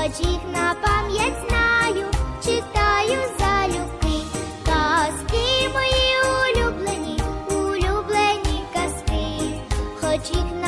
Хоч на пам'ять знаю, читаю залюбки, казки мої улюблені, улюблені казки, хоч їх